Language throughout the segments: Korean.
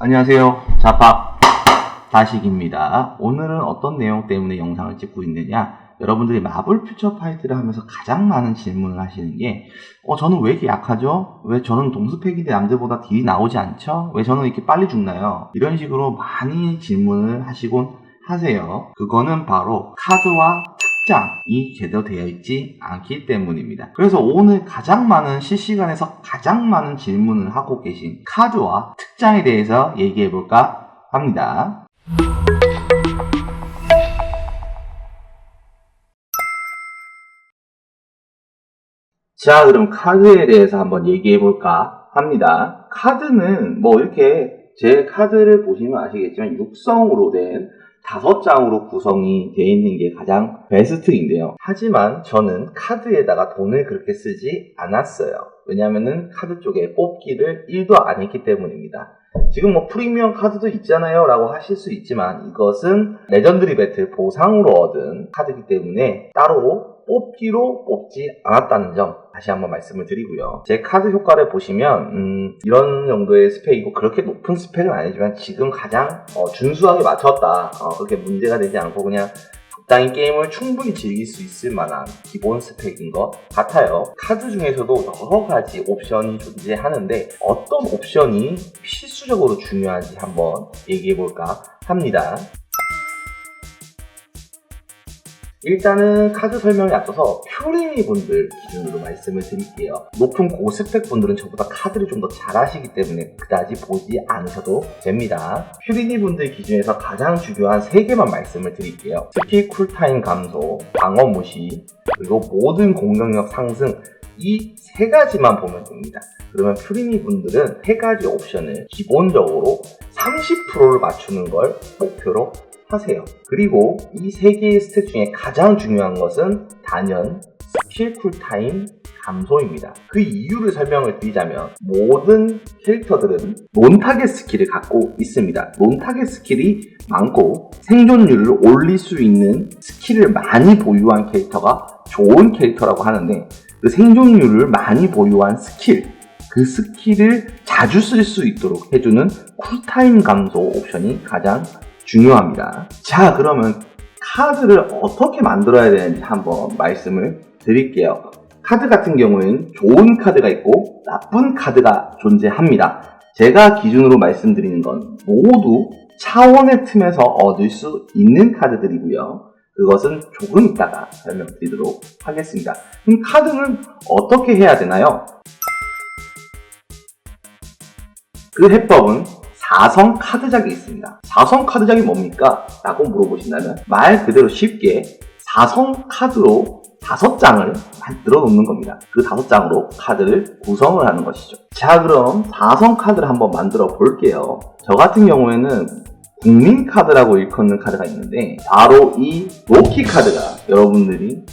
안녕하세요. 자팍 다식입니다. 오늘은 어떤 내용 때문에 영상을 찍고 있느냐? 여러분들이 마블 퓨처 파이트를 하면서 가장 많은 질문을 하시는 게, 어, 저는 왜 이렇게 약하죠? 왜 저는 동스펙인데 남들보다 딜이 나오지 않죠? 왜 저는 이렇게 빨리 죽나요? 이런 식으로 많이 질문을 하시곤 하세요. 그거는 바로 카드와 특장이 제대로 되어 있지 않기 때문입니다. 그래서 오늘 가장 많은 실시간에서 가장 많은 질문을 하고 계신 카드와 특장에 대해서 얘기해 볼까 합니다. 자, 그럼 카드에 대해서 한번 얘기해 볼까 합니다. 카드는 뭐 이렇게 제 카드를 보시면 아시겠지만 육성으로 된 다섯 장으로 구성이 되어 있는 게 가장 베스트인데요. 하지만 저는 카드에다가 돈을 그렇게 쓰지 않았어요. 왜냐면은 카드 쪽에 뽑기를 1도 안 했기 때문입니다. 지금 뭐 프리미엄 카드도 있잖아요 라고 하실 수 있지만 이것은 레전드리 배틀 보상으로 얻은 카드이기 때문에 따로 뽑기로 뽑지 않았다는 점 다시 한번 말씀을 드리고요. 제 카드 효과를 보시면 음, 이런 정도의 스펙이고 그렇게 높은 스펙은 아니지만 지금 가장 어, 준수하게 맞췄다. 어, 그렇게 문제가 되지 않고 그냥 적당히 게임을 충분히 즐길 수 있을 만한 기본 스펙인 것 같아요. 카드 중에서도 여러 가지 옵션이 존재하는데 어떤 옵션이 필수적으로 중요한지 한번 얘기해 볼까 합니다. 일단은 카드 설명에 앞서서 퓨리니 분들 기준으로 말씀을 드릴게요. 높은 고스펙 분들은 저보다 카드를 좀 더 잘하시기 때문에 그다지 보지 않으셔도 됩니다. 퓨리니 분들 기준에서 가장 중요한 3개만 말씀을 드릴게요. 스킬 쿨타임 감소, 방어 무시, 그리고 모든 공격력 상승 이세 가지만 보면 됩니다. 그러면 퓨리니 분들은 세 가지 옵션을 기본적으로 30%를 맞추는 걸 목표로 하세요. 그리고 이 세 개의 스탯 중에 가장 중요한 것은 단연 스킬 쿨타임 감소입니다. 그 이유를 설명을 드리자면 모든 캐릭터들은 논타겟 스킬을 갖고 있습니다. 논타겟 스킬이 많고 생존율을 올릴 수 있는 스킬을 많이 보유한 캐릭터가 좋은 캐릭터라고 하는데 그 생존율을 많이 보유한 스킬 그 스킬을 자주 쓸 수 있도록 해주는 쿨타임 감소 옵션이 가장 중요합니다. 자, 그러면 카드를 어떻게 만들어야 되는지 한번 말씀을 드릴게요. 카드 같은 경우에는 좋은 카드가 있고 나쁜 카드가 존재합니다. 제가 기준으로 말씀드리는 건 모두 차원의 틈에서 얻을 수 있는 카드들이고요. 그것은 조금 이따가 설명드리도록 하겠습니다. 그럼 카드는 어떻게 해야 되나요? 그 해법은 4성 카드작이 있습니다. 4성 카드작이 뭡니까? 라고 물어보신다면 말 그대로 쉽게 4성 카드로 5장을 만들어 놓는 겁니다. 그 5장으로 카드를 구성을 하는 것이죠. 자 그럼 4성 카드를 한번 만들어 볼게요. 저 같은 경우에는 국민 카드라고 일컫는 카드가 있는데 바로 이 로키 카드가 여러분들이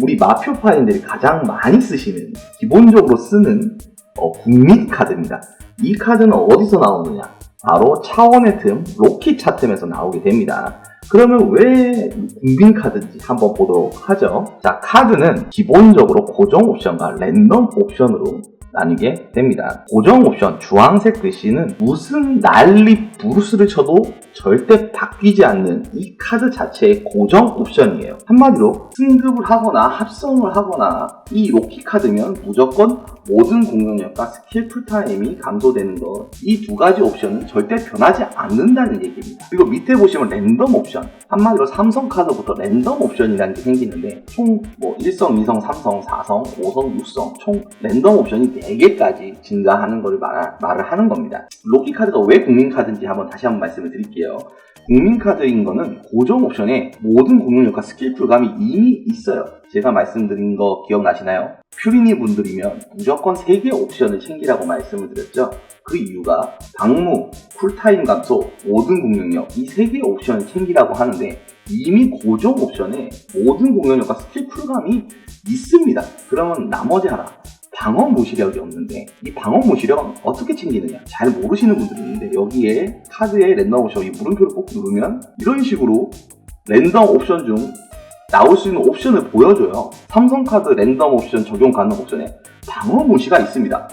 우리 마표파인들이 가장 많이 쓰시는 기본적으로 쓰는 어, 국민 카드입니다. 이 카드는 어디서 나오느냐? 바로 차원의 틈 로키 차틈에서 나오게 됩니다. 그러면 왜 국민 카드인지 한번 보도록 하죠. 자, 카드는 기본적으로 고정 옵션과 랜덤 옵션으로 나뉘게 됩니다. 고정 옵션 주황색 글씨는 무슨 난리 부르스를 쳐도 절대 바뀌지 않는 이 카드 자체의 고정 옵션이에요. 한마디로 승급을 하거나 합성을 하거나 이 로키 카드면 무조건 모든 공격력과 스킬 풀타임이 감소되는 것. 이 두 가지 옵션은 절대 변하지 않는다는 얘기입니다. 그리고 밑에 보시면 랜덤 옵션. 한마디로 삼성 카드부터 랜덤 옵션이라는 게 생기는데 총 뭐 1성, 2성, 3성, 4성, 5성, 6성 총 랜덤 옵션이 4개까지 증가하는 걸 말, 말을 하는 겁니다. 로키 카드가 왜 국민 카드인지 한번 다시 한번 말씀을 드릴게요. 국민 카드인 거는 고정 옵션에 모든 공격력과 스킬 풀감이 이미 있어요. 제가 말씀드린 거 기억나시나요? 퓨리니 분들이면 무조건 3개 옵션을 챙기라고 말씀을 드렸죠. 그 이유가 방무, 쿨타임 감소, 모든 공격력 이 3개 옵션을 챙기라고 하는데 이미 고정 옵션에 모든 공격력과 스킬 풀감이 있습니다. 그러면 나머지 하나 방어 무시력이 없는데 이 방어 무시력은 어떻게 챙기느냐? 잘 모르시는 분들이 있는데 여기에 카드에 랜덤 옵션 이 물음표를 꼭 누르면 이런 식으로 랜덤 옵션 중 나올 수 있는 옵션을 보여줘요. 삼성카드 랜덤 옵션 적용 가능 옵션에 방어 무시가 있습니다.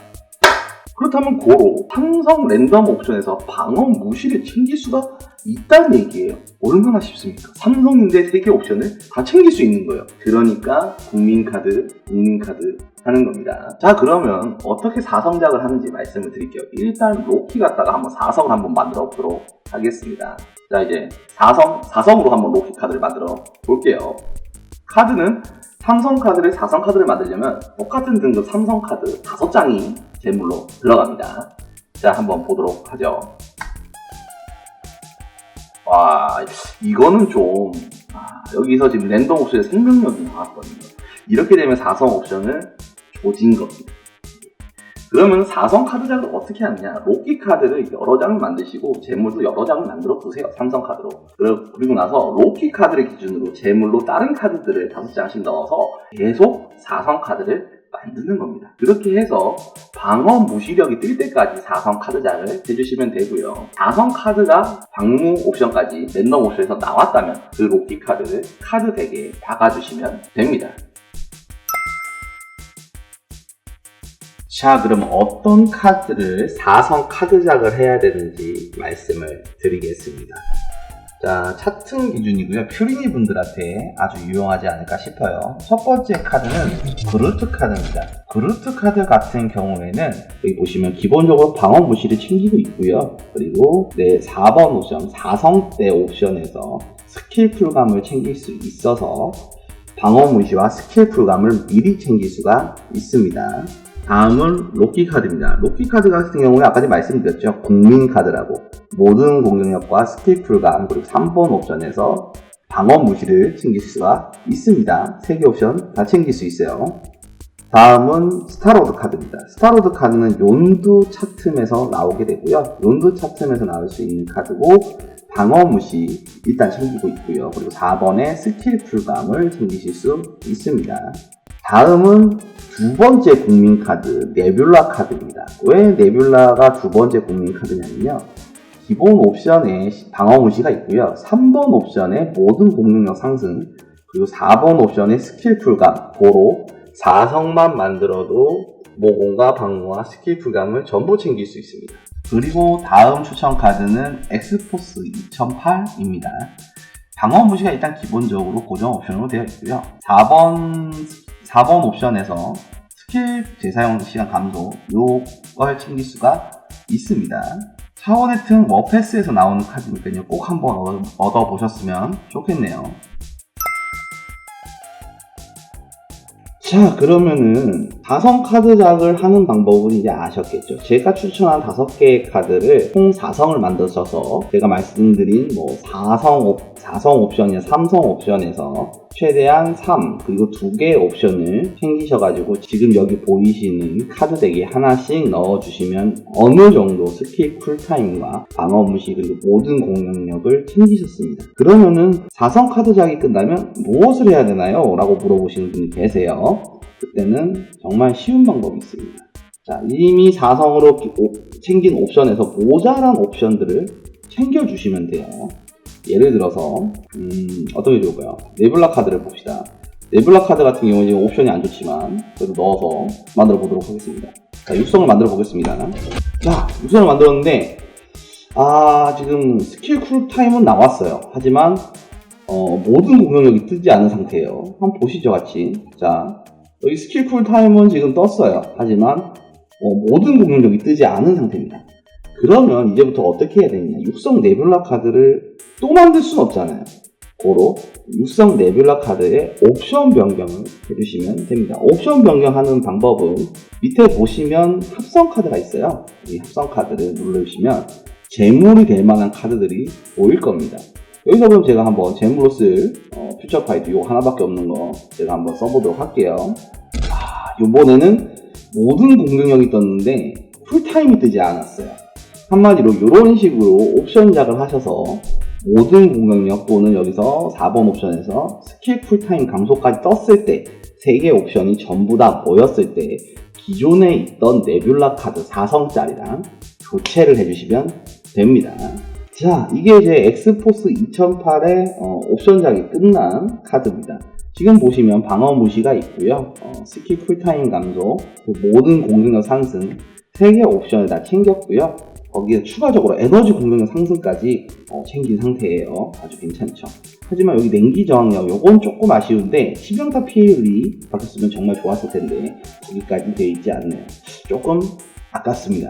그렇다면 고로 삼성 랜덤 옵션에서 방어 무시를 챙길 수가 있다는 얘기예요. 얼마나 쉽습니까? 삼성인데 세개 옵션을 다 챙길 수 있는 거예요. 그러니까 국민카드, 국민카드 하는 겁니다. 자 그러면 어떻게 사성작을 하는지 말씀을 드릴게요. 일단 로키 갖다가 한번 사성을 한번 만들어 보도록 하겠습니다. 자 이제 사성, 사성으로 한번 로키 카드를 만들어 볼게요. 카드는 삼성 카드를 사성 카드를 만들려면 똑같은 등급 삼성 카드 다섯 장이 제물로 들어갑니다. 자 한번 보도록 하죠. 와 이거는 좀 아, 여기서 지금 랜덤 옵션에 생명력이 나왔거든요. 이렇게 되면 사성 옵션을 조진 겁니다. 그러면 사성 카드작을 어떻게 하느냐? 로키 카드를 여러 장을 만드시고 재물도 여러 장을 만들어 두세요. 삼성 카드로. 그리고 나서 로키 카드를 기준으로 재물로 다른 카드들을 다섯 장씩 넣어서 계속 사성 카드를 만드는 겁니다. 그렇게 해서 방어 무시력이 뜰 때까지 사성 카드작을 해주시면 되고요. 사성 카드가 방무 옵션까지 랜덤 옵션에서 나왔다면 그 로키 카드를 카드 덱에 박아주시면 됩니다. 자, 그럼 어떤 카드를 4성 카드작을 해야 되는지 말씀을 드리겠습니다. 자, 차트 기준이고요. 퓨리니 분들한테 아주 유용하지 않을까 싶어요. 첫 번째 카드는 그루트 카드입니다. 그루트 카드 같은 경우에는 여기 보시면 기본적으로 방어 무시를 챙기고 있고요. 그리고 네, 4번 옵션, 4성 대 옵션에서 스킬 풀감을 챙길 수 있어서 방어 무시와 스킬 풀감을 미리 챙길 수가 있습니다. 다음은 로키 카드입니다. 로키 카드 같은 경우에 아까 말씀드렸죠. 국민 카드라고 모든 공격력과 스킬 풀감 그리고 3번 옵션에서 방어 무시를 챙길 수가 있습니다. 3개 옵션 다 챙길 수 있어요. 다음은 스타로드 카드입니다. 스타로드 카드는 용두 차트에서 나오게 되고요. 용두 차트에서 나올 수 있는 카드고 방어 무시 일단 챙기고 있고요. 그리고 4번에 스킬 풀감을 챙기실 수 있습니다. 다음은 두 번째 국민 카드 네뷸라 카드입니다. 왜 네뷸라가 두 번째 국민 카드냐면요. 기본 옵션에 방어 무시가 있고요. 3번 옵션에 모든 공격력 상승, 그리고 4번 옵션에 스킬 풀감, 고로 4성만 만들어도 모공과 방어와 스킬 풀감을 전부 챙길 수 있습니다. 그리고 다음 추천 카드는 엑스포스 2008입니다. 방어 무시가 일단 기본적으로 고정 옵션으로 되어 있고요. 4번 4번 옵션에서 스킬 재사용 시간 감소 요걸 챙길 수가 있습니다. 차원의 틈 워패스에서 나오는 카드니까요. 꼭 한번 얻어보셨으면 좋겠네요. 자 그러면은 다성 카드작을 하는 방법은 이제 아셨겠죠. 제가 추천한 다섯 개의 카드를 총 4성을 만드셔서 제가 말씀드린 뭐 4성, 4성 옵션이나 3성 옵션에서 최대한 3 그리고 두 개의 옵션을 챙기셔가지고 지금 여기 보이시는 카드 덱에 하나씩 넣어주시면 어느 정도 스킬 쿨타임과 방어 무시 그리고 모든 공격력을 챙기셨습니다. 그러면은 4성 카드작이 끝나면 무엇을 해야 되나요? 라고 물어보시는 분이 계세요 그때는 정말 쉬운 방법이 있습니다. 자, 이미 4성으로 챙긴 옵션에서 모자란 옵션들을 챙겨주시면 돼요. 예를 들어서, 음, 어떻게 좋을까요? 네블라 카드를 봅시다. 네블라 카드 같은 경우는 지금 옵션이 안 좋지만, 그래도 넣어서 만들어 보도록 하겠습니다. 자, 육성을 만들어 보겠습니다. 자, 육성을 만들었는데, 아, 지금 스킬 쿨타임은 나왔어요. 하지만, 어, 모든 공격력이 뜨지 않은 상태예요. 한번 보시죠, 같이. 자, 여기 스킬 쿨타임은 지금 떴어요. 하지만 어, 모든 공격력이 뜨지 않은 상태입니다. 그러면 이제부터 어떻게 해야 되느냐. 육성 네뷸라 카드를 또 만들 수는 없잖아요. 고로 육성 네뷸라 카드에 옵션 변경을 해주시면 됩니다. 옵션 변경하는 방법은 밑에 보시면 합성 카드가 있어요. 이 합성 카드를 누르시면 재물이 될 만한 카드들이 보일 겁니다. 여기서 그럼 제가 한번 재물로 쓸 어, 퓨처 파이트 이거 하나밖에 없는 거 제가 한번 써보도록 할게요. 아, 이번에는 모든 공격력이 떴는데 풀타임이 뜨지 않았어요. 한마디로 이런 식으로 옵션 작을 하셔서 모든 공격력 또는 여기서 4번 옵션에서 스킬 풀타임 감소까지 떴을 때 3개 옵션이 전부 다 모였을 때 기존에 있던 네뷸라 카드 4성짜리랑 교체를 해주시면 됩니다. 자, 이게 이제 엑스포스 2008의 어, 옵션작이 끝난 카드입니다. 지금 보시면 방어 무시가 있고요. 어, 스킬 쿨타임 감소, 그 모든 공격력 상승, 세개 옵션을 다 챙겼고요. 거기에 추가적으로 에너지 공격력 상승까지 어, 챙긴 상태예요. 아주 괜찮죠. 하지만 여기 냉기 저항력 요건 조금 아쉬운데 치명타 피해율이 바뀌었으면 정말 좋았을 텐데 여기까지 되어 있지 않네요. 조금 아깝습니다.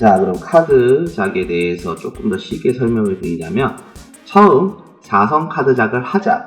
자, 그럼 카드작에 대해서 조금 더 쉽게 설명을 드리자면, 처음 4성 카드작을 하자.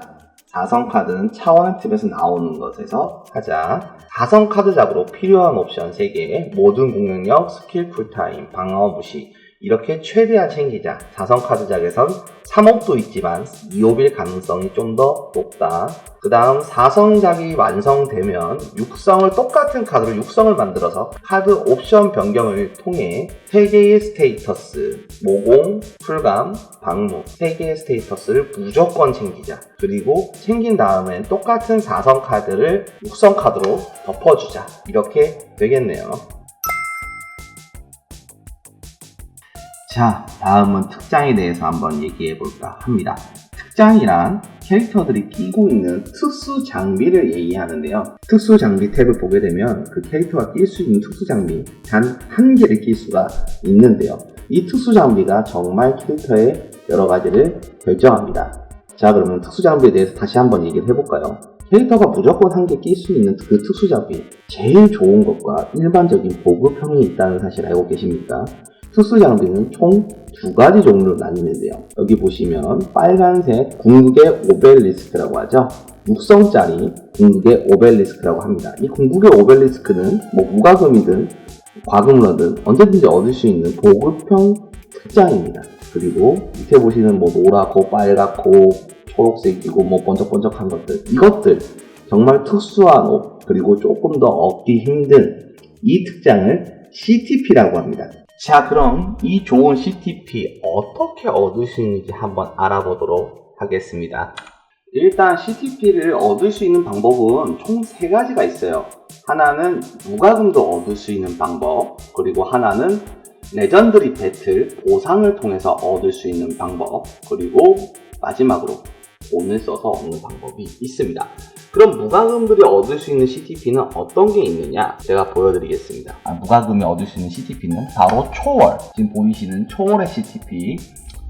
4성 카드는 차원의 팁에서 나오는 것에서 하자. 4성 카드작으로 필요한 옵션 3개, 모든 공격력, 스킬 쿨타임, 방어 무시, 이렇게 최대한 챙기자. 4성 카드작에선 3옵도 있지만 2옵일 가능성이 좀 더 높다. 그 다음 4성작이 완성되면 6성을 똑같은 카드로 6성을 만들어서 카드 옵션 변경을 통해 3개의 스테이터스, 모공, 풀감, 방무 3개의 스테이터스를 무조건 챙기자. 그리고 챙긴 다음엔 똑같은 4성 카드를 6성 카드로 덮어주자. 이렇게 되겠네요. 자, 다음은 특장에 대해서 한번 얘기해 볼까 합니다. 특장이란 캐릭터들이 끼고 있는 특수 장비를 얘기하는데요. 특수 장비 탭을 보게 되면 그 캐릭터가 낄 수 있는 특수 장비 단 한 개를 낄 수가 있는데요. 이 특수 장비가 정말 캐릭터의 여러 가지를 결정합니다. 자, 그러면 특수 장비에 대해서 다시 한번 얘기를 해볼까요? 캐릭터가 무조건 한 개 낄 수 있는 그 특수 장비 제일 좋은 것과 일반적인 보급형이 있다는 사실 알고 계십니까? 특수 장비는 총 두 가지 종류로 나뉘는데요. 여기 보시면 빨간색 궁극의 오벨리스크라고 하죠. 육성짜리 궁극의 오벨리스크라고 합니다. 이 궁극의 오벨리스크는 뭐 무과금이든 과금러든 언제든지 얻을 수 있는 보급형 특장입니다. 그리고 밑에 보시는 뭐 노랗고 빨갛고 초록색이고 뭐 번쩍번쩍한 것들 이것들 정말 특수한 옷 그리고 조금 더 얻기 힘든 이 특장을 CTP라고 합니다. 자, 그럼 이 좋은 CTP 어떻게 얻을 수 있는지 한번 알아보도록 하겠습니다. 일단 CTP를 얻을 수 있는 방법은 총 세 가지가 있어요. 하나는 무과금도 얻을 수 있는 방법, 그리고 하나는 레전드리 배틀 보상을 통해서 얻을 수 있는 방법, 그리고 마지막으로 돈을 써서 얻는 방법이 있습니다. 그럼 무과금들이 얻을 수 있는 CTP는 어떤 게 있느냐? 제가 보여드리겠습니다. 아, 무과금이 얻을 수 있는 CTP는 바로 초월. 지금 보이시는 초월의 CTP.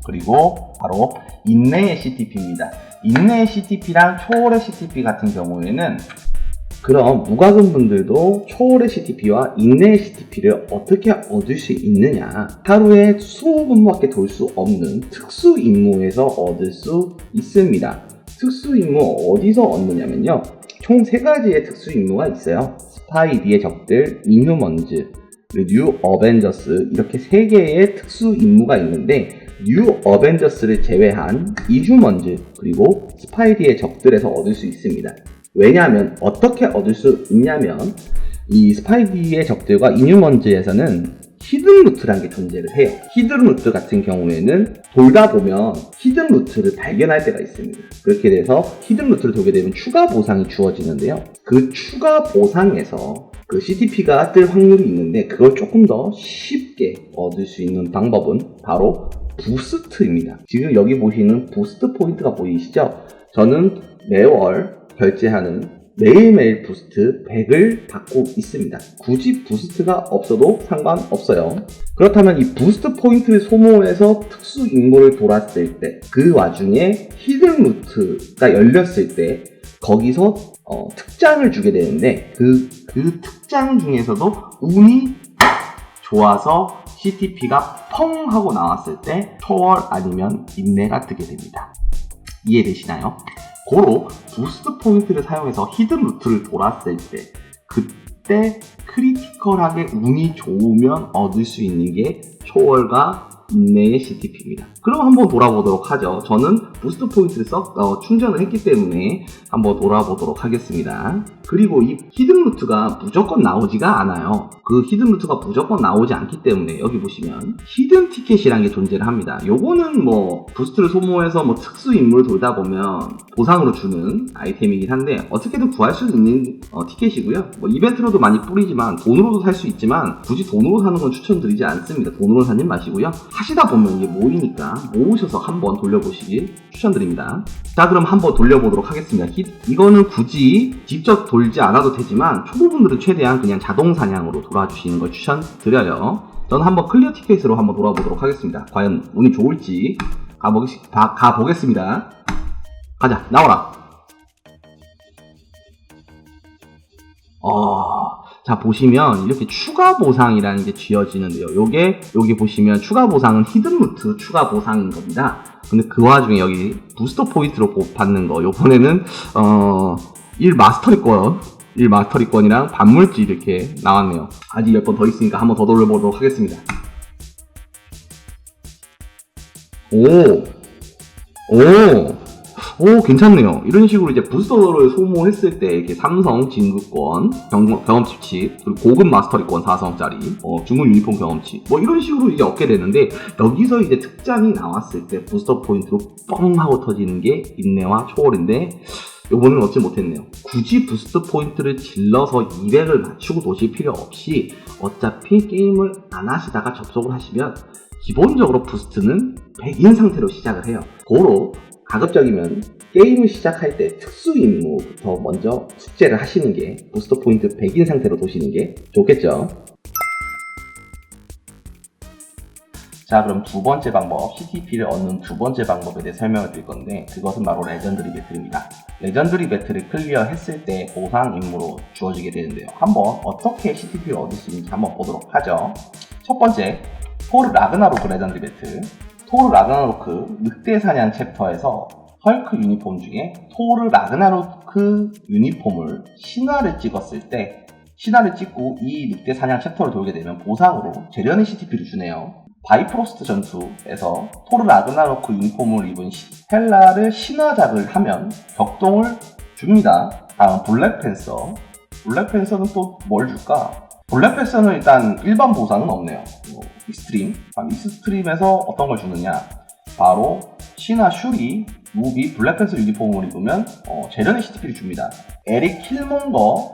그리고 바로 인내의 CTP입니다. 인내의 CTP랑 초월의 CTP 같은 경우에는 그럼 무과금 분들도 초월의 CTP와 인내의 CTP를 어떻게 얻을 수 있느냐? 하루에 20분밖에 돌 수 없는 특수 임무에서 얻을 수 있습니다. 특수 임무 어디서 얻느냐면요. 총 세 가지의 특수 임무가 있어요. 스파이디의 적들, 그리고 뉴 어벤져스 이렇게 세 개의 특수 임무가 있는데 뉴 어벤져스를 제외한 이휴먼즈 그리고 스파이디의 적들에서 얻을 수 있습니다. 왜냐하면 어떻게 얻을 수 있냐면 이 스파이디의 적들과 이뉴먼즈에서는 히든 루트라는 게 존재를 해요. 히든 루트 같은 경우에는 돌다 보면 히든 루트를 발견할 때가 있습니다. 그렇게 돼서 히든 루트를 돌게 되면 추가 보상이 주어지는데요. 그 추가 보상에서 그 CTP가 뜰 확률이 있는데 그걸 조금 더 쉽게 얻을 수 있는 방법은 바로 부스트입니다. 지금 여기 보시는 부스트 포인트가 보이시죠? 저는 매월 결제하는 매일매일 부스트 100을 받고 있습니다. 굳이 부스트가 없어도 상관없어요. 그렇다면 이 부스트 포인트를 소모해서 특수 임무를 돌았을 때, 그 와중에 히든 루트가 열렸을 때, 거기서 어, 특장을 주게 되는데, 그, 그 특장 중에서도 운이 좋아서 CTP가 펑 하고 나왔을 때, 초월 아니면 인내가 뜨게 됩니다. 이해되시나요? 고로 부스트 포인트를 사용해서 히든 루트를 돌았을 때 그때 크리티컬하게 운이 좋으면 얻을 수 있는 게 초월과 인내의 CTP입니다. 그럼 한번 돌아보도록 하죠. 저는 부스트 포인트를 써, 어, 충전을 했기 때문에 한번 돌아보도록 하겠습니다. 그리고 이 히든 루트가 무조건 나오지가 않아요. 그 히든 루트가 무조건 나오지 않기 때문에 여기 보시면 히든 티켓이라는 게 존재를 합니다. 요거는 뭐 부스트를 소모해서 뭐 특수 인물을 돌다 보면 보상으로 주는 아이템이긴 한데 어떻게든 구할 수 있는 어, 티켓이고요. 뭐 이벤트로도 많이 뿌리지만 돈으로도 살 수 있지만 굳이 돈으로 사는 건 추천드리지 않습니다. 돈으로 사진 마시고요. 하시다 보면 이게 모이니까 모으셔서 한번 돌려보시길 추천드립니다. 자, 그럼 한번 돌려보도록 하겠습니다. 히- 이거는 굳이 직접 돌지 않아도 되지만 초보분들은 최대한 그냥 자동 사냥으로 돌아주시는 걸 추천드려요. 저는 한번 클리어 티켓으로 한번 돌아보도록 하겠습니다. 과연 운이 좋을지 가보, 가, 가보겠습니다. 가자, 나와라. 어, 자, 보시면 이렇게 추가 보상이라는 게 쥐어지는데요. 요게, 여기 보시면 추가 보상은 히든 루트 추가 보상인 겁니다. 근데 그 와중에 여기 부스터 포인트로 꼭 받는 거, 요번에는, 어, 1 마스터리권, 1 마스터리권이랑 반물질 이렇게 나왔네요. 아직 몇번더 있으니까 한번 더 돌려보도록 하겠습니다. 오! 오! 오, 괜찮네요. 이런 식으로 이제 부스터를 소모했을 때 이렇게 삼성 진급권, 경험, 경험치, 그리고 고급 마스터리권 4성짜리, 어, 중급 유니폼 경험치, 뭐 이런 식으로 이제 얻게 되는데, 여기서 이제 특장이 나왔을 때 부스터 포인트로 뻥 하고 터지는 게 인내와 초월인데, 요번은 얻지 못했네요. 굳이 부스트 포인트를 질러서 200을 맞추고 도실 필요 없이 어차피 게임을 안 하시다가 접속을 하시면 기본적으로 부스트는 100인 상태로 시작을 해요. 고로 가급적이면 게임을 시작할 때 특수 임무부터 먼저 숙제를 하시는 게 부스터 포인트 100인 상태로 도시는 게 좋겠죠. 자 그럼 두 번째 방법 CTP를 얻는 두 번째 방법에 대해 설명을 드릴 건데 그것은 바로 레전드리 배틀입니다. 레전드리 배틀을 클리어 했을 때 보상 임무로 주어지게 되는데요. 한번 어떻게 CTP를 얻을 수 있는지 한번 보도록 하죠. 첫 번째 토르 라그나로크 레전드리 배틀 토르 라그나로크 늑대 사냥 챕터에서 헐크 유니폼 중에 토르 라그나로크 유니폼을 신화를 찍었을 때 신화를 찍고 이 늑대 사냥 챕터를 돌게 되면 보상으로 재련의 CTP를 주네요. 바이프로스트 전투에서 토르 라그나로크 유니폼을 입은 시- 헬라를 신화작을 하면 격동을 줍니다. 다음 블랙팬서. 블랙팬서는 또 뭘 줄까? 블랙팬서는 일단 일반 보상은 없네요. 뭐, 익스트림. 익스트림에서 어떤 걸 주느냐? 바로 신화 슈리, 무비, 블랙팬서 유니폼을 입으면 어, 재련의 CTP를 줍니다. 에릭 킬몬거,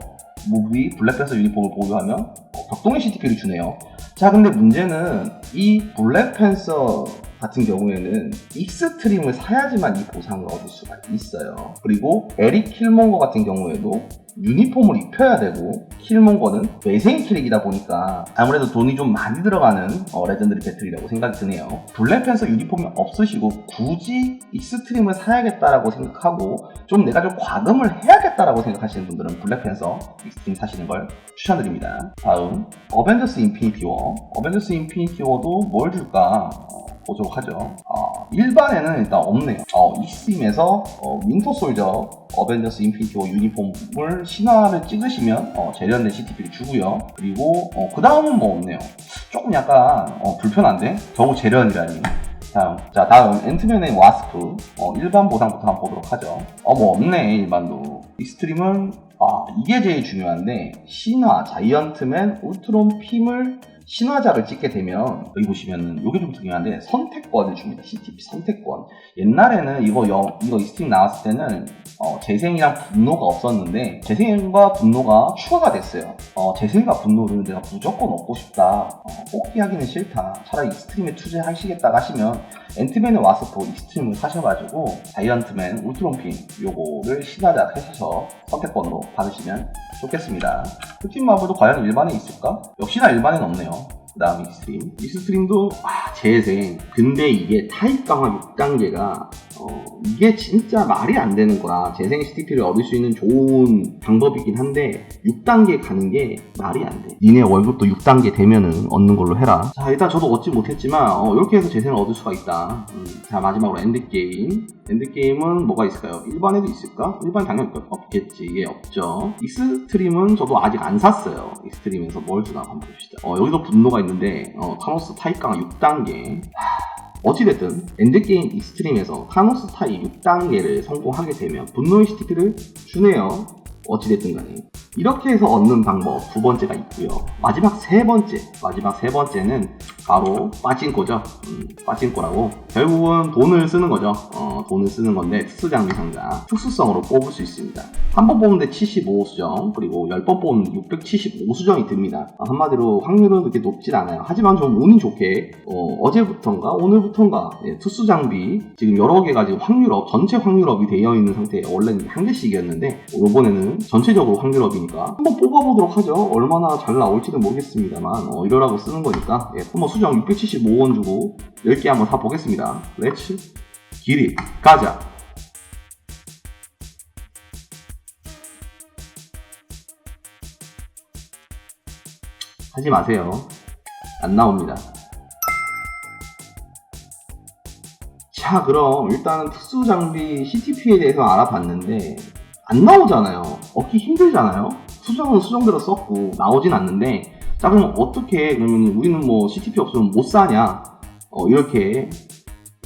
무비, 블랙팬서 유니폼을 보유하면 어, 격동의 CTP를 주네요. 자, 근데 문제는 이 블랙팬서 같은 경우에는 익스트림을 사야지만 이 보상을 얻을 수가 있어요. 그리고 에릭 킬몬거 같은 경우에도 유니폼을 입혀야 되고 킬몬거는 외생 캐릭이다 보니까 아무래도 돈이 좀 많이 들어가는 어, 레전드리 배틀이라고 생각이 드네요. 블랙팬서 유니폼이 없으시고 굳이 익스트림을 사야겠다라고 생각하고 좀 내가 좀 과금을 해야겠다라고 생각하시는 분들은 블랙팬서 익스트림 사시는 걸 추천드립니다. 다음 어벤져스 인피니티 워 어벤져스 인피니티 워도 뭘 줄까 어, 보도록 하죠. 어, 일반에는 일단 없네요. 어, 익스트림에서 어, 윈터 솔저 어벤져스 인피니티 워 유니폼을 신화를 찍으시면 어, 재련된 CTP를 주고요. 그리고 그 다음은 뭐 없네요. 조금 약간 어, 불편한데 겨우 재련이라니. 다음, 자 다음 앤트맨의 와스프 어, 일반 보상부터 한번 보도록 하죠. 어뭐 없네 일반도. 익스트림은 아 이게 제일 중요한데 신화 자이언트맨 울트론 핌을 신화작을 찍게 되면 여기 보시면은 이게 좀 중요한데 선택권을 줍니다. CTP 선택권. 옛날에는 이거 영 이거 익스트림 나왔을 때는 어, 재생이랑 분노가 없었는데 재생과 분노가 추가가 됐어요. 어, 재생과 분노를 내가 무조건 얻고 싶다. 어, 뽑기하기는 싫다. 차라리 익스트림에 투자하시겠다 하시면 앤트맨의 와스포 익스트림을 사셔가지고 자이언트맨 울트론핀 요거를 신화작 하셔서 선택권으로 받으시면 좋겠습니다. 흑팀 마블도 과연 일반에 있을까? 역시나 일반에는 없네요. 그 다음 익스트림. 익스트림도 아 재생. 근데 이게 타입 강화 6단계가 어, 이게 진짜 말이 안 되는 거라 재생 CTP를 얻을 수 있는 좋은 방법이긴 한데 6단계 가는 게 말이 안 돼. 니네 월급도 6단계 되면은 얻는 걸로 해라. 자 일단 저도 얻지 못했지만 어, 이렇게 해서 재생을 얻을 수가 있다. 음, 자 마지막으로 엔드게임. 엔드게임은 뭐가 있을까요? 일반에도 있을까? 일반 당연히 없- 없겠지. 이게 없죠. 익스트림은 저도 아직 안 샀어요. 익스트림에서 뭘 주나 한번 봅시다. 어, 여기도 분노가 있는데 어, 타입 강화 6단계. 어찌됐든 엔드게임 익스트림에서 타노스 타입 6단계를 성공하게 되면 분노의 CTP를 주네요. 어찌됐든 간에 이렇게 해서 얻는 방법 두 번째가 있고요. 마지막 세 번째, 마지막 세 번째는 바로 빠진코죠. 음, 빠진코라고 결국은 돈을 쓰는 거죠. 어, 돈을 쓰는 건데 특수장비 상자 특수성으로 뽑을 수 있습니다. 한 번 뽑는데 75수정 그리고 10번 뽑으면 675수정이 듭니다. 아, 한마디로 확률은 그렇게 높진 않아요. 하지만 좀 운이 좋게 어, 제부터인가 오늘부터인가 예, 특수장비 지금 여러 개가 지금 확률업 전체 확률업이 되어 있는 상태에 원래는 한 개씩이었는데 이번에는 전체적으로 확률업이니까 한번 뽑아보도록 하죠. 얼마나 잘 나올지는 모르겠습니다만 어, 이러라고 쓰는 거니까 예, 한번 수정 675원 주고 10개 한번 사 보겠습니다. 렛츠 길이 가자. 하지 마세요. 안 나옵니다. 자, 그럼 일단은 특수 장비 CTP에 대해서 알아봤는데 안 나오잖아요. 얻기 힘들잖아요. 수정은 수정대로 썼고 나오진 않는데 자 그럼 어떻게 그러면 우리는 뭐 CTP 없으면 못 사냐? 어, 이렇게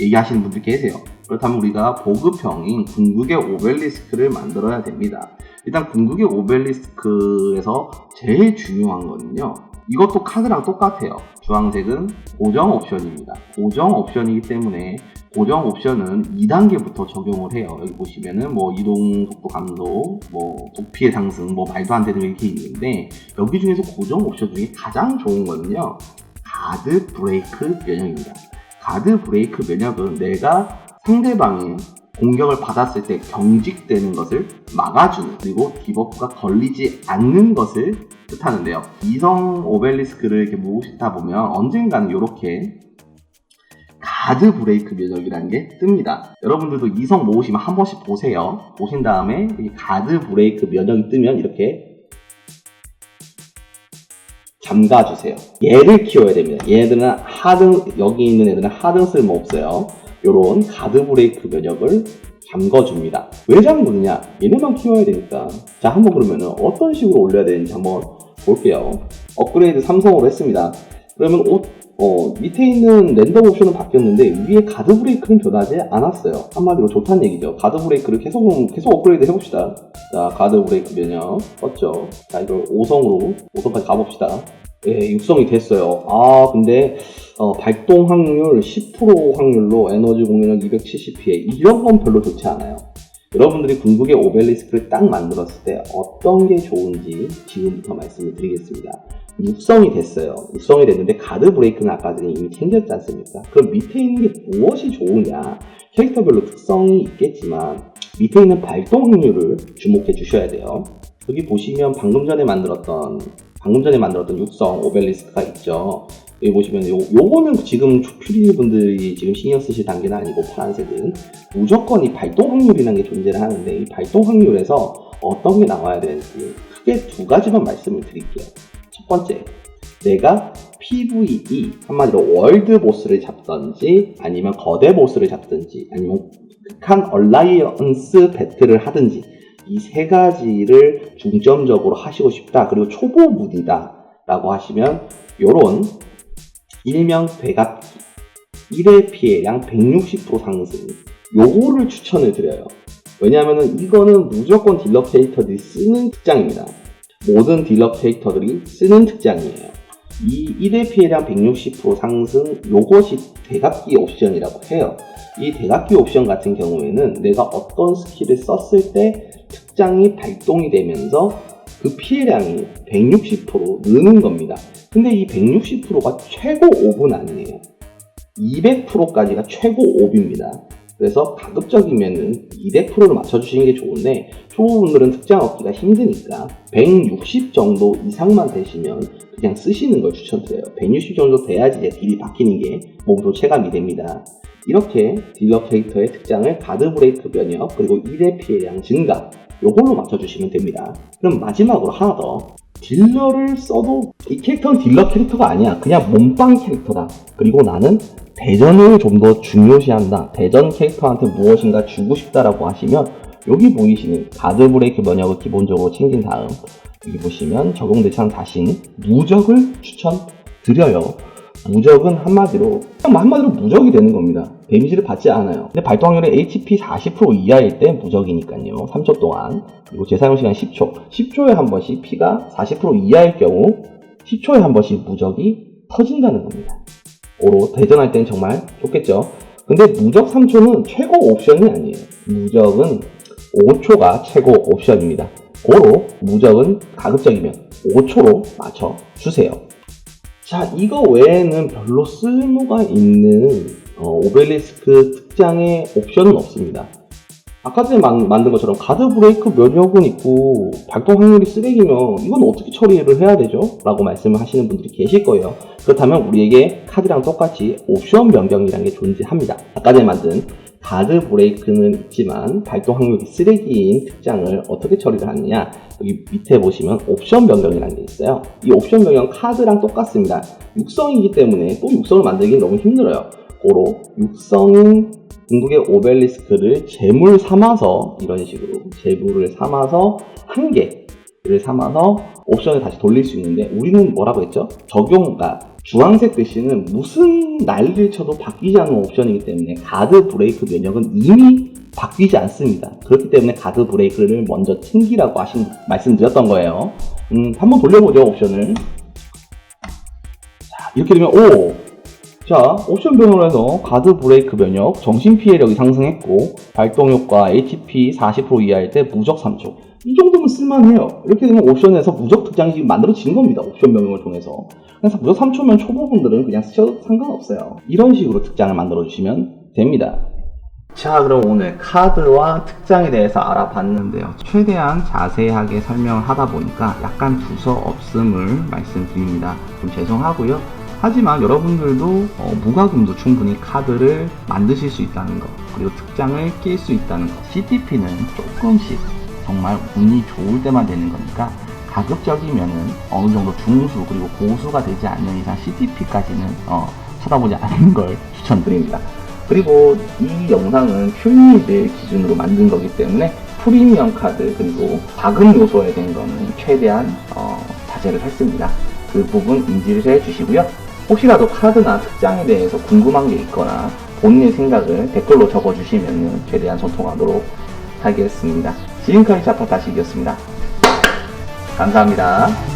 얘기하시는 분들 계세요. 그렇다면 우리가 보급형인 궁극의 오벨리스크를 만들어야 됩니다. 일단 궁극의 오벨리스크에서 제일 중요한 거는요. 이것도 카드랑 똑같아요. 주황색은 고정 옵션입니다. 고정 옵션이기 때문에 고정 옵션은 2단계부터 적용을 해요. 여기 보시면은 뭐 이동 속도 감소, 뭐 도피의 상승, 뭐 말도 안 되는 게 이렇게 있는데 여기 중에서 고정 옵션 중에 가장 좋은 거는요. 가드 브레이크 면역입니다. 가드 브레이크 면역은 내가 상대방의 공격을 받았을 때 경직되는 것을 막아주는 그리고 디버프가 걸리지 않는 것을 뜻하는데요. 이성 오벨리스크를 이렇게 모으시다 보면 언젠가는 이렇게 가드 브레이크 면역이라는 게 뜹니다. 여러분들도 이성 모으시면 한 번씩 보세요. 보신 다음에 이 가드 브레이크 면역이 뜨면 이렇게 잠가주세요. 얘를 키워야 됩니다. 얘네들은 하등, 여기 있는 애들은 하등 쓸모 없어요. 요런 가드 브레이크 면역을 잠궈줍니다. 왜 잠그느냐? 얘네만 키워야 되니까. 자, 한번 그러면은 어떤 식으로 올려야 되는지 한번 볼게요. 업그레이드 삼성으로 했습니다. 그러면 옷, 어, 밑에 있는 랜덤 옵션은 바뀌었는데 위에 가드 브레이크는 변하지 않았어요. 한마디로 좋다는 얘기죠. 가드 브레이크를 계속 계속 업그레이드 해봅시다. 자, 가드 브레이크 면역 떴죠. 자, 이걸 5성으로 5성까지 가봅시다. 예, 육성이 됐어요. 아, 근데 어, 발동 확률 10% 확률로 에너지 공유력 270피해 이런 건 별로 좋지 않아요. 여러분들이 궁극의 오벨리스크를 딱 만들었을 때 어떤 게 좋은지 지금부터 말씀을 드리겠습니다. 육성이 됐어요. 육성이 됐는데 가드 브레이크는 아까 전에 이미 챙겼지 않습니까? 그럼 밑에 있는 게 무엇이 좋으냐? 캐릭터별로 특성이 있겠지만 밑에 있는 발동 확률을 주목해 주셔야 돼요. 여기 보시면 방금 전에 만들었던 방금 전에 만들었던 육성 오벨리스크가 있죠. 여기 보시면 요, 요거는 지금 초필이 분들이 지금 신경 쓰실 단계는 아니고 파란색은 무조건 이 발동 확률이라는 게 존재를 하는데 이 발동 확률에서 어떤 게 나와야 되는지 크게 두 가지만 말씀을 드릴게요. 첫 번째, 내가 PVE 한마디로 월드 보스를 잡든지 아니면 거대 보스를 잡든지 아니면 극한 얼라이언스 배틀을 하든지 이 세 가지를 중점적으로 하시고 싶다 그리고 초보 무디다 라고 하시면 요런 일명 되갚기 1회 피해량 160% 상승 요거를 추천을 드려요. 왜냐하면 이거는 무조건 딜러 캐릭터들이 쓰는 특장입니다 모든 딜러 캐릭터들이 쓰는 특장이에요 이 1회 피해량 160% 상승 요것이 되갚기 옵션이라고 해요 이 대각기 옵션 같은 경우에는 내가 어떤 스킬을 썼을 때 특장이 발동이 되면서 그 피해량이 160% 느는 겁니다. 근데 이 160%가 최고 옵은 아니에요. 200%까지가 최고 옵입니다. 그래서 가급적이면은 200%를 맞춰주시는 게 좋은데 초보분들은 특장 얻기가 힘드니까 160 정도 이상만 되시면 그냥 쓰시는 걸 추천드려요. 160 정도 돼야지 이제 딜이 바뀌는 게 몸도 체감이 됩니다. 이렇게 딜러 캐릭터의 특장을 가드 브레이크 면역 그리고 1회 피해량 증가 요걸로 맞춰주시면 됩니다. 그럼 마지막으로 하나 더 딜러를 써도 이 캐릭터는 딜러 캐릭터가 아니야. 그냥 몸빵 캐릭터다. 그리고 나는 대전을 좀 더 중요시한다. 대전 캐릭터한테 무엇인가 주고 싶다라고 하시면 여기 보이시는 가드 브레이크 면역을 기본적으로 챙긴 다음 여기 보시면 적용 대상 자신 누적을 추천드려요. 무적은 한마디로 한마디로 무적이 되는 겁니다. 데미지를 받지 않아요. 근데 발동 확률이 HP 40% 이하일 때 무적이니까요. 3초 동안 그리고 재사용 시간 10초. 10초에 한 번씩 피가 40% 이하일 경우 10초에 한 번씩 무적이 터진다는 겁니다. 오로 대전할 땐 정말 좋겠죠. 근데 무적 3초는 최고 옵션이 아니에요. 무적은 5초가 최고 옵션입니다. 고로 무적은 가급적이면 5초로 맞춰 주세요. 자, 이거 외에는 별로 쓸모가 있는 어, 오벨리스크 특장의 옵션은 없습니다. 아까 전에 만, 만든 것처럼 가드 브레이크 면역은 있고 발동 확률이 쓰레기면 이건 어떻게 처리를 해야 되죠? 라고 말씀을 하시는 분들이 계실 거예요. 그렇다면 우리에게 카드랑 똑같이 옵션 변경이라는 게 존재합니다. 아까 전에 만든 가드 브레이크는 있지만 발동 확률이 쓰레기인 특장을 어떻게 처리를 하느냐 여기 밑에 보시면 옵션 변경이라는 게 있어요. 이 옵션 변경 카드랑 똑같습니다. 육성이기 때문에 또 육성을 만들기는 너무 힘들어요. 고로 육성인 궁극의 오벨리스크를 재물 삼아서 이런 식으로 재물을 삼아서 한 개를 삼아서 옵션을 다시 돌릴 수 있는데 우리는 뭐라고 했죠? 적용가 주황색 글씨는 무슨 난리를 쳐도 바뀌지 않는 옵션이기 때문에 가드 브레이크 면역은 이미 바뀌지 않습니다. 그렇기 때문에 가드 브레이크를 먼저 챙기라고 하신 말씀드렸던 거예요. 음, 한번 돌려보죠 옵션을. 자, 이렇게 되면 오 자, 옵션 해서 가드 브레이크 면역, 정신 피해력이 상승했고, 발동 효과 HP 40% 이하일 때 무적 3초. 이 정도면 쓸만해요. 이렇게 되면 옵션에서 무적 특장이 만들어지는 겁니다. 옵션 변경을 통해서. 그래서 무적 3초면 초보분들은 그냥 쓰셔도 상관없어요. 이런 식으로 특장을 만들어주시면 됩니다. 자, 그럼 오늘 카드와 특장에 대해서 알아봤는데요. 최대한 자세하게 설명을 하다 보니까 약간 두서 없음을 말씀드립니다. 좀 죄송하고요. 하지만 여러분들도 어, 무과금도 충분히 카드를 만드실 수 있다는 것 그리고 특장을 낄 수 있다는 것 CTP는 조금씩 정말 운이 좋을 때만 되는 거니까 가급적이면은 어느 정도 중수 그리고 고수가 되지 않는 이상 CTP까지는 어, 쳐다보지 않는 걸 추천드립니다. 그리고 이 영상은 큐니를 기준으로 만든 거기 때문에 프리미엄 카드 그리고 과금 요소에 대한 거는 최대한 어, 자제를 했습니다. 그 부분 인지를 해 주시고요. 혹시라도 카드나 특장에 대해서 궁금한 게 있거나 본인의 생각을 댓글로 적어주시면 최대한 소통하도록 하겠습니다. 지금까지 자파다식이었습니다. 감사합니다.